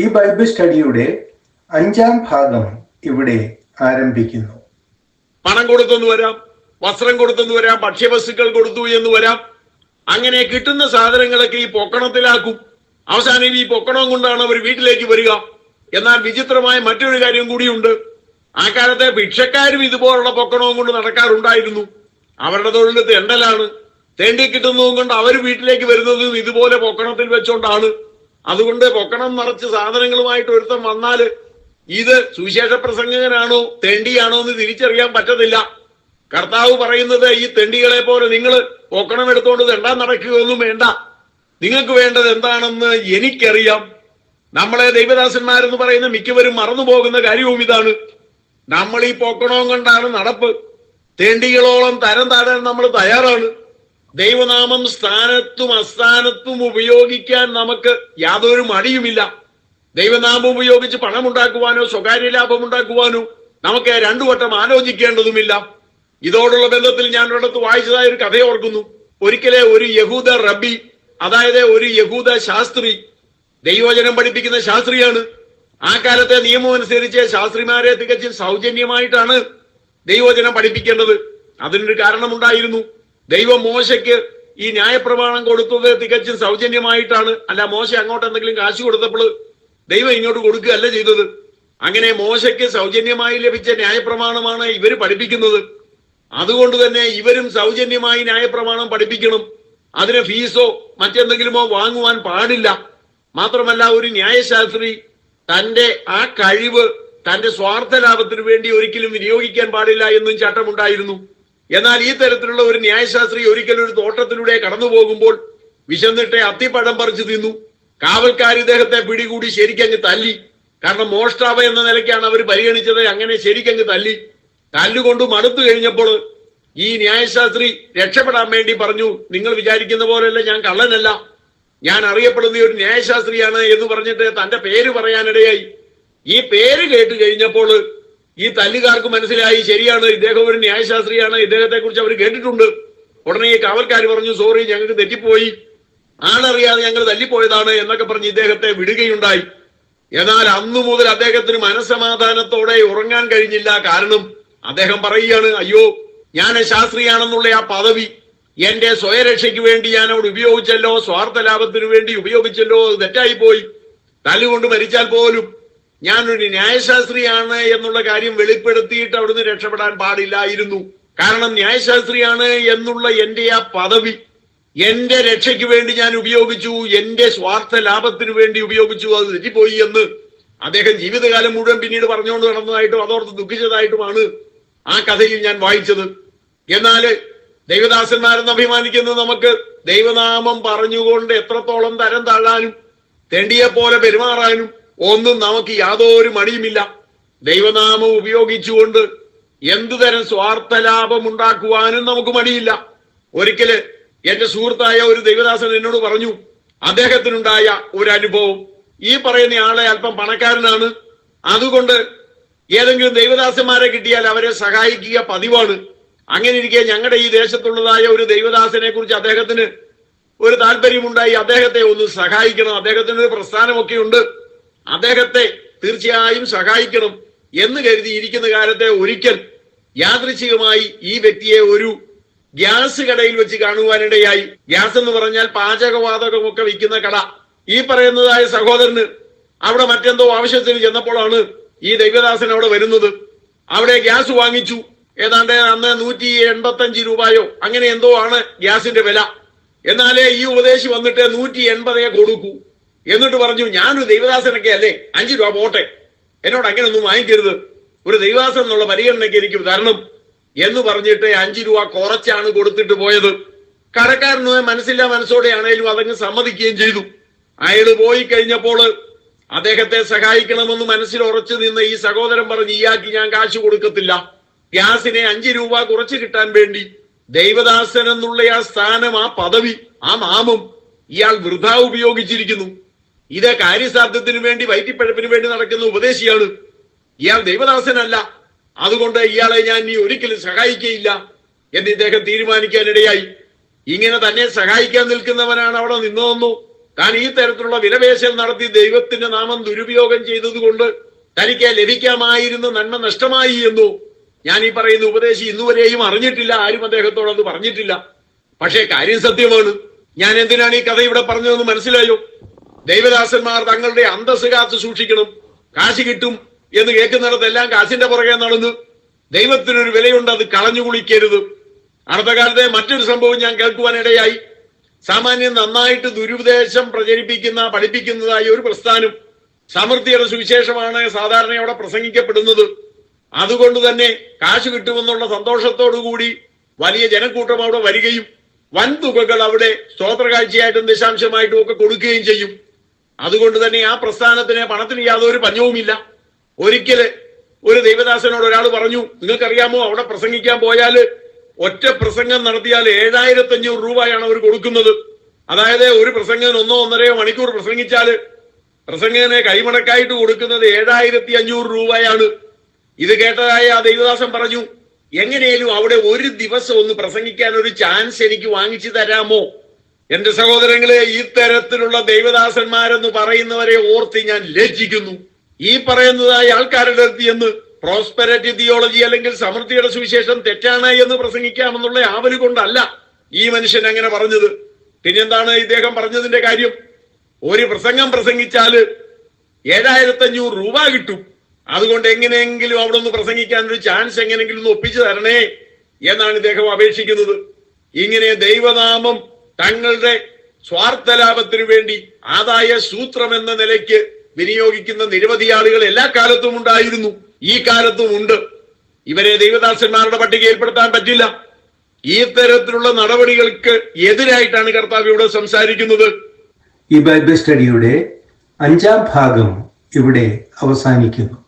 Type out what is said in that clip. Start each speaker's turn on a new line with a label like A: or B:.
A: ഈ ബൈബിൾ സ്റ്റഡിയുടെ അഞ്ചാം ഭാഗം ഇവിടെ ആരംഭിക്കുന്നു.
B: പണം കൊടുത്തെന്ന് വരാം വസ്ത്രം കൊടുത്തെന്ന് വരാം ഭക്ഷ്യവസ്തുക്കൾ കൊടുത്തു എന്ന് വരാം. അങ്ങനെ കിട്ടുന്ന സാധനങ്ങളൊക്കെ ഈ പൊക്കണത്തിലാക്കും. അവസാനം ഈ പൊക്കണം കൊണ്ടാണ് അവർ വീട്ടിലേക്ക് വരിക. എന്നാൽ വിചിത്രമായ മറ്റൊരു കാര്യം കൂടിയുണ്ട്. ആ കാലത്തെ ഭിക്ഷക്കാരും ഇതുപോലുള്ള പൊക്കണവും കൊണ്ട് നടക്കാറുണ്ടായിരുന്നു. അവരുടെ തൊഴിൽ തെണ്ടലാണ്. തേണ്ടി കിട്ടുന്നതും കൊണ്ട് അവർ വീട്ടിലേക്ക് വരുന്നതും ഇതുപോലെ പൊക്കണത്തിൽ വെച്ചോണ്ടാണ്. അതുകൊണ്ട് പൊക്കണം നിറച്ച് സാധനങ്ങളുമായിട്ട് ഒരുത്തം വന്നാൽ ഇത് സുവിശേഷ പ്രസംഗകനാണോ തെണ്ടിയാണോ എന്ന് തിരിച്ചറിയാൻ പറ്റത്തില്ല. കർത്താവ് പറയുന്നത് ഈ തെണ്ടികളെ പോലെ നിങ്ങൾ പൊക്കണം എടുത്തുകൊണ്ട് തെണ്ടാൻ നടക്കുകയൊന്നും വേണ്ട. നിങ്ങൾക്ക് വേണ്ടത് എന്താണെന്ന് എനിക്കറിയാം. നമ്മളെ ദൈവദാസന്മാരെന്ന് പറയുന്ന മിക്കവരും മറന്നു പോകുന്ന കാര്യവും ഇതാണ്. നമ്മൾ ഈ പൊക്കണവും കൊണ്ടാണ് നടപ്പ്. തേണ്ടികളോളം തരം താഴാൻ നമ്മൾ തയ്യാറാണ്. ദൈവനാമം സ്ഥാനത്തും അസ്ഥാനത്തും ഉപയോഗിക്കാൻ നമുക്ക് യാതൊരു മടിയുമില്ല. ദൈവനാമം ഉപയോഗിച്ച് പണം ഉണ്ടാക്കുവാനോ സ്വകാര്യ ലാഭം ഉണ്ടാക്കുവാനോ നമുക്ക് രണ്ടു വട്ടം ആലോചിക്കേണ്ടതുമില്ല. ഇതോടുള്ള ബന്ധത്തിൽ ഞാൻ ഒരിടത്ത് വായിച്ചതായ ഒരു കഥ ഓർക്കുന്നു. ഒരിക്കലെ ഒരു യഹൂദ റബി അതായത് ഒരു യഹൂദ ശാസ്ത്രി ദൈവവചനം പഠിപ്പിക്കുന്ന ശാസ്ത്രിയാണ്. ആ കാലത്തെ നിയമം അനുസരിച്ച് ശാസ്ത്രിമാരെ തികച്ചും സൗജന്യമായിട്ടാണ് ദൈവവചനം പഠിപ്പിക്കേണ്ടത്. അതിനൊരു കാരണമുണ്ടായിരുന്നു. ദൈവം മോശയ്ക്ക് ഈ ന്യായപ്രമാണം കൊടുത്തത് തികച്ചും സൗജന്യമായിട്ടാണ്. അല്ല മോശ അങ്ങോട്ട് എന്തെങ്കിലും കാശ് കൊടുത്തപ്പോൾ ദൈവം ഇങ്ങോട്ട് കൊടുക്കുകയല്ല ചെയ്തത്. അങ്ങനെ മോശയ്ക്ക് സൗജന്യമായി ലഭിച്ച ന്യായപ്രമാണമാണ് ഇവർ പഠിപ്പിക്കുന്നത്. അതുകൊണ്ട് തന്നെ ഇവരും സൗജന്യമായി ന്യായപ്രമാണം പഠിപ്പിക്കണം. അതിന് ഫീസോ മറ്റെന്തെങ്കിലുമോ വാങ്ങുവാൻ പാടില്ല. മാത്രമല്ല ഒരു ന്യായശാസ്ത്രി തന്റെ ആ കഴിവ് തന്റെ സ്വാർത്ഥ ലാഭത്തിനു വേണ്ടി ഒരിക്കലും വിനിയോഗിക്കാൻ പാടില്ല എന്നും ചട്ടമുണ്ടായിരുന്നു. എന്നാൽ ഈ തരത്തിലുള്ള ഒരു ന്യായശാസ്ത്രി ഒരിക്കലും ഒരു തോട്ടത്തിലൂടെ കടന്നു പോകുമ്പോൾ വിശന്നിട്ട് അത്തിപ്പഴം പറിച്ചു തിന്നു. കാവൽക്കാർ ഇദ്ദേഹത്തെ പിടികൂടി ശരിക്കങ്ങ് തല്ലി. കാരണം മോഷ്ടാവ എന്ന നിലയ്ക്കാണ് അവർ പരിഗണിച്ചത്. അങ്ങനെ ശരിക്കങ്ങ് തല്ലി. തല്ലുകൊണ്ട് മടുത്തു കഴിഞ്ഞപ്പോൾ ഈ ന്യായശാസ്ത്രി രക്ഷപ്പെടാൻ വേണ്ടി പറഞ്ഞു നിങ്ങൾ വിചാരിക്കുന്ന പോലെയല്ല ഞാൻ കള്ളനല്ല. ഞാൻ അറിയപ്പെടുന്ന ഒരു ന്യായശാസ്ത്രിയാണ് എന്ന് പറഞ്ഞിട്ട് തന്റെ പേര് പറയാനിടയായി. ഈ പേര് കേട്ട് കഴിഞ്ഞപ്പോൾ ഈ തല്ലുകാർക്ക് മനസ്സിലായി ശരിയാണ് ഇദ്ദേഹം ഒരു ന്യായശാസ്ത്രിയാണ് ഇദ്ദേഹത്തെ കുറിച്ച് അവർ കേട്ടിട്ടുണ്ട്. ഉടനെ ഈ കാവൽക്കാർ പറഞ്ഞു സോറി ഞങ്ങൾക്ക് തെറ്റിപ്പോയി. ആളറിയാതെ ഞങ്ങൾ തല്ലിപ്പോയതാണ് എന്നൊക്കെ പറഞ്ഞ് ഇദ്ദേഹത്തെ വിടുകയുണ്ടായി. എന്നാൽ അന്നു മുതൽ അദ്ദേഹത്തിന് മനസ്സമാധാനത്തോടെ ഉറങ്ങാൻ കഴിഞ്ഞില്ല. കാരണം അദ്ദേഹം പറയുകയാണ് അയ്യോ ഞാൻ ശാസ്ത്രിയാണെന്നുള്ള ആ പദവി എന്റെ സ്വയരക്ഷയ്ക്ക് വേണ്ടി ഞാൻ അവിടെ ഉപയോഗിച്ചല്ലോ സ്വാർത്ഥ ലാഭത്തിനു വേണ്ടി ഉപയോഗിച്ചല്ലോ തെറ്റായി പോയി തല്ലുകൊണ്ട് മരിച്ചാൽ പോലും ഞാനൊരു ന്യായശാസ്ത്രിയാണ് എന്നുള്ള കാര്യം വെളിപ്പെടുത്തിയിട്ട് അവിടുന്ന് രക്ഷപ്പെടാൻ പാടില്ലായിരുന്നു. കാരണം ന്യായശാസ്ത്രിയാണ് എന്നുള്ള എന്റെ ആ പദവി എന്റെ രക്ഷയ്ക്ക് വേണ്ടി ഞാൻ ഉപയോഗിച്ചു എന്റെ സ്വാർത്ഥ ലാഭത്തിന് വേണ്ടി ഉപയോഗിച്ചു അത് തെറ്റിപ്പോയി എന്ന് അദ്ദേഹം ജീവിതകാലം മുഴുവൻ പിന്നീട് പറഞ്ഞുകൊണ്ട് നടന്നതായിട്ടും അതോർത്ത് ദുഃഖിച്ചതായിട്ടുമാണ് ആ കഥയിൽ ഞാൻ വായിച്ചത്. എന്നാൽ ദൈവദാസന്മാരെന്ന് അഭിമാനിക്കുന്ന നമുക്ക് ദൈവനാമം പറഞ്ഞുകൊണ്ട് എത്രത്തോളം തരം താഴാനും തെണ്ടിയെ പോലെ പെരുമാറാനും ഒന്നും നമുക്ക് യാതൊരു മടിയുമില്ല. ദൈവനാമം ഉപയോഗിച്ചുകൊണ്ട് എന്തു തരം സ്വാർത്ഥ ലാഭം ഉണ്ടാക്കുവാനും നമുക്ക് മടിയില്ല. ഒരിക്കൽ എന്റെ സുഹൃത്തായ ഒരു ദൈവദാസൻ എന്നോട് പറഞ്ഞു അദ്ദേഹത്തിനുണ്ടായ ഒരു അനുഭവം. ഈ പറയുന്ന ആളെ അല്പം പണക്കാരനാണ്. അതുകൊണ്ട് ഏതെങ്കിലും ദൈവദാസന്മാരെ കിട്ടിയാൽ അവരെ സഹായിക്കുക പതിവാണ്. അങ്ങനെ ഇരിക്കെ ഞങ്ങളുടെ ഈ ദേശത്തുള്ളതായ ഒരു ദൈവദാസനെ കുറിച്ച് അദ്ദേഹത്തിന് ഒരു താല്പര്യമുണ്ടായി. അദ്ദേഹത്തെ ഒന്ന് സഹായിക്കണം. അദ്ദേഹത്തിന് ഒരു പ്രസ്ഥാനമൊക്കെ ഉണ്ട്. അദ്ദേഹത്തെ തീർച്ചയായും സഹായിക്കണം എന്ന് കരുതി ഇരിക്കുന്ന കാലത്തെ ഒരിക്കൽ യാദൃശികമായി ഈ വ്യക്തിയെ ഒരു ഗ്യാസ് കടയിൽ വെച്ച് കാണുവാനിടയായി. ഗ്യാസ് എന്ന് പറഞ്ഞാൽ പാചകവാതകമൊക്കെ വിൽക്കുന്ന കട. ഈ പറയുന്നതായ സഹോദരന് അവിടെ മറ്റെന്തോ ആവശ്യത്തിന് ചെന്നപ്പോഴാണ് ഈ ദൈവദാസൻ അവിടെ വരുന്നത്. അവിടെ ഗ്യാസ് വാങ്ങിച്ചു. ഏതാണ്ട് അന്ന് നൂറ്റി എൺപത്തഞ്ച് രൂപയോ അങ്ങനെ എന്തോ ആണ് ഗ്യാസിന്റെ വില. എന്നാലേ ഈ ഉപദേശി വന്നിട്ട് നൂറ്റി എൺപതേ കൊടുക്കൂ. എന്നിട്ട് പറഞ്ഞു ഞാനൊരു ദൈവദാസനൊക്കെ അല്ലേ? അഞ്ചു രൂപ പോട്ടെ. എന്നോട് അങ്ങനെ ഒന്നും വാങ്ങിക്കരുത്. ഒരു ദൈവദാസൻ എന്നുള്ള പരിഗണനയ്ക്ക് എനിക്ക് തരണം. എന്ന് പറഞ്ഞിട്ട് അഞ്ചു രൂപ കുറച്ചാണ് കൊടുത്തിട്ട് പോയത്. കടക്കാരന് മനസ്സില്ല മനസ്സോടെ ആണെങ്കിലും അതങ്ങ് സമ്മതിക്കുകയും ചെയ്തു. അയാൾ പോയി കഴിഞ്ഞപ്പോൾ അദ്ദേഹത്തെ സഹായിക്കണമെന്ന് മനസ്സിൽ ഉറച്ചു നിന്ന ഈ സഹോദരൻ പറഞ്ഞു ഇയാൾക്ക് ഞാൻ കാശ് കൊടുക്കത്തില്ല. ഗ്യാസിനെ അഞ്ചു രൂപ കുറച്ച് കിട്ടാൻ വേണ്ടി. ദൈവദാസൻ എന്നുള്ള ആ സ്ഥാനം ആ പദവി ആ നാമം ഇയാൾ വൃഥ ഉപയോഗിച്ചിരിക്കുന്നു. ഇത് കാര്യസാധ്യത്തിന് വേണ്ടി വയറ്റിപ്പഴപ്പിന് വേണ്ടി നടക്കുന്ന ഉപദേശിയാണ്. ഇയാൾ ദൈവദാസനല്ല. അതുകൊണ്ട് ഇയാളെ ഞാൻ ഇനി ഒരിക്കലും സഹായിക്കയില്ല എന്ന് ഇദ്ദേഹം തീരുമാനിക്കാനിടയായി. ഇങ്ങനെ തന്നെ സഹായിക്കാൻ നിൽക്കുന്നവനാണ് അവിടെ നിന്നതെന്നു താൻ ഈ തരത്തിലുള്ള വിലപേശൽ നടത്തി ദൈവത്തിന്റെ നാമം ദുരുപയോഗം ചെയ്തതുകൊണ്ട് തനിക്ക് ലഭിക്കാമായിരുന്ന നന്മ നഷ്ടമായി എന്നു ഞാൻ ഈ പറയുന്ന ഉപദേശി ഇന്നുവരെയും അറിഞ്ഞിട്ടില്ല. ആരും അദ്ദേഹത്തോട് അത് പറഞ്ഞിട്ടില്ല. പക്ഷേ കാര്യം സത്യമാണ്. ഞാൻ എന്തിനാണ് ഈ കഥ ഇവിടെ പറഞ്ഞതെന്ന് മനസ്സിലായോ? ദൈവദാസന്മാർ തങ്ങളുടെ അന്തസ് കാത്ത് സൂക്ഷിക്കണം. കാശ് കിട്ടും എന്ന് കേൾക്കുന്നിടത്തെല്ലാം കാശിന്റെ പുറകെ നടന്ന് ദൈവത്തിനൊരു വിലയുണ്ട് അത് കളഞ്ഞു കുളിക്കരുത്. അടുത്ത കാലത്തെ മറ്റൊരു സംഭവം ഞാൻ കേൾക്കുവാനിടയായി സാമാന്യം നന്നായിട്ട് ദുരുപദേശം പ്രചരിപ്പിക്കുന്ന പഠിപ്പിക്കുന്നതായി ഒരു പ്രസ്ഥാനം സമൃദ്ധിയുടെ സുവിശേഷമാണ് സാധാരണ അവിടെ പ്രസംഗിക്കപ്പെടുന്നത്. അതുകൊണ്ട് തന്നെ കാശ് കിട്ടുമെന്നുള്ള സന്തോഷത്തോടുകൂടി വലിയ ജനക്കൂട്ടം അവിടെ വരികയും വൻ തുകകൾ അവിടെ സ്തോത്ര കാഴ്ചയായിട്ടും ദശാംശമായിട്ടും ഒക്കെ കൊടുക്കുകയും ചെയ്യും. അതുകൊണ്ട് തന്നെ ആ പ്രസ്ഥാനത്തിന് പണത്തിന് യാതൊരു പഞ്ഞവുമില്ല. ഒരിക്കൽ ഒരു ദൈവദാസനോട് ഒരാൾ പറഞ്ഞു നിങ്ങൾക്കറിയാമോ അവിടെ പ്രസംഗിക്കാൻ പോയാൽ ഒറ്റ പ്രസംഗം നടത്തിയാൽ ഏഴായിരത്തി അഞ്ഞൂറ് രൂപയാണ് അവർ കൊടുക്കുന്നത്. അതായത് ഒരു പ്രസംഗം ഒന്നോ ഒന്നരയോ മണിക്കൂർ പ്രസംഗിച്ചാൽ പ്രസംഗനെ കൈമടക്കായിട്ട് കൊടുക്കുന്നത് ഏഴായിരത്തി അഞ്ഞൂറ് രൂപയാണ്. ഇത് കേട്ടതായ ആ ദൈവദാസൻ പറഞ്ഞു എങ്ങനെയും അവിടെ ഒരു ദിവസം ഒന്ന് പ്രസംഗിക്കാൻ ഒരു ചാൻസ് എനിക്ക് വാങ്ങിച്ചു തരാമോ? എന്റെ സഹോദരങ്ങളെ ഈ തരത്തിലുള്ള ദൈവദാസന്മാരെന്ന് പറയുന്നവരെ ഓർത്ത് ഞാൻ ലജ്ജിക്കുന്നു. ഈ പറയുന്നതായ ആൾക്കാരുടെ അടുത്ത് എന്ന് പ്രോസ്പെരറ്റി തിയോളജി അല്ലെങ്കിൽ സമൃദ്ധിയുടെ സുവിശേഷം തെറ്റാണ് എന്ന് പ്രസംഗിക്കാമെന്നുള്ള ആവൽ കൊണ്ടല്ല ഈ മനുഷ്യൻ അങ്ങനെ പറഞ്ഞത്. പിന്നെന്താണ് ഇദ്ദേഹം പറഞ്ഞതിന്റെ കാര്യം? ഒരു പ്രസംഗം പ്രസംഗിച്ചാൽ ഏഴായിരത്തി അഞ്ഞൂറ് രൂപ കിട്ടും. അതുകൊണ്ട് എങ്ങനെയെങ്കിലും അവിടെ ഒന്ന് പ്രസംഗിക്കാൻ ഒരു ചാൻസ് എങ്ങനെയെങ്കിലും ഒന്ന് ഒപ്പിച്ചു തരണേ എന്നാണ് ഇദ്ദേഹം അപേക്ഷിക്കുന്നത്. ഇങ്ങനെ ദൈവനാമം തങ്ങളുടെ സ്വാർത്ഥ ലാഭത്തിനു വേണ്ടി ആദായ സൂത്രം എന്ന നിലയ്ക്ക് വിനിയോഗിക്കുന്ന നിരവധി ആളുകൾ എല്ലാ കാലത്തും ഉണ്ടായിരുന്നു. ഈ കാലത്തും ഉണ്ട്. ഇവരെ ദൈവദാസന്മാരുടെ പട്ടികയിൽപ്പെടുത്താൻ പറ്റില്ല. ഈ തരത്തിലുള്ള നടപടികൾക്ക് എതിരായിട്ടാണ് കർത്താവ് ഇവിടെ സംസാരിക്കുന്നത്.
A: ഈ ബൈബിൾ സ്റ്റഡിയുടെ അഞ്ചാം ഭാഗം ഇവിടെ അവസാനിക്കുന്നു.